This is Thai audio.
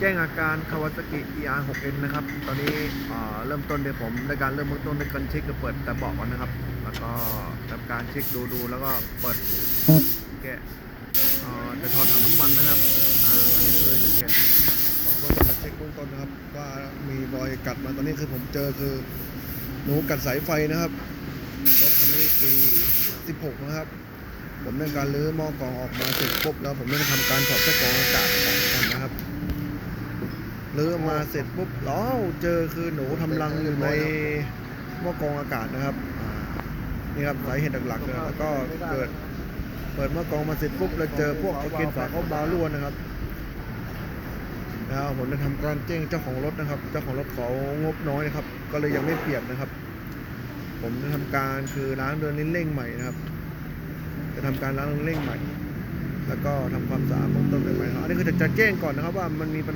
แจ้งอาการคาวาซากิ ER 6N นะครับ ตอนนี้เริ่มต้นโดยผมในการเริ่มเบื้องต้นในการเช็คก็เปิดแต่เบอกก่อนนะครับ แล้วก็ทำการเช็คดูดูแล้วก็เปิดแก่จะถอดถังน้ำมันนะครับอ่าอันนี้คือจะแกะถังน้ำมันออกก่อนเพื่อจะเช็คเบื้องต้นนะครับ ว่ามีรอยกัดมาตอนนี้คือผมเจอคือหนูกัดสายไฟนะครับรถคันนี้ปี16 นะครับ ผมได้การรื้อหม้อกรองออกมาเสร็จปุ๊บแล้วผมได้ทำการถอดไส้กรองอากาศออก รื้อมาเสร็จปุ๊บแล้อเจอคือหนูทำรังอยู่ในหม้อกรองอากาศนะครับนี่ครับสาเหตุหลักๆเลยแล้วก็เกิดเปิดหม้อกรองมาเสร็จปุ๊บแล้วเจอพวกโอเกนฝาเขาบารั่วนนะครับแล้วผมได้ทำการแจ้งเจ้าของรถนะครับ เจ้าของรถเขางบน้อยนะครับ ก็เลยยังไม่เปลี่ยนนะครับ ผมได้ทำการคือล้างเดินเร่งใหม่นะครับ จะทำการล้างเร่งใหม่ แล้วก็ทำความสะอาดเบื้องต้นใหม่ครับอันนี้คือจะแจ้งก่อนนะครับว่ามันมีปัญ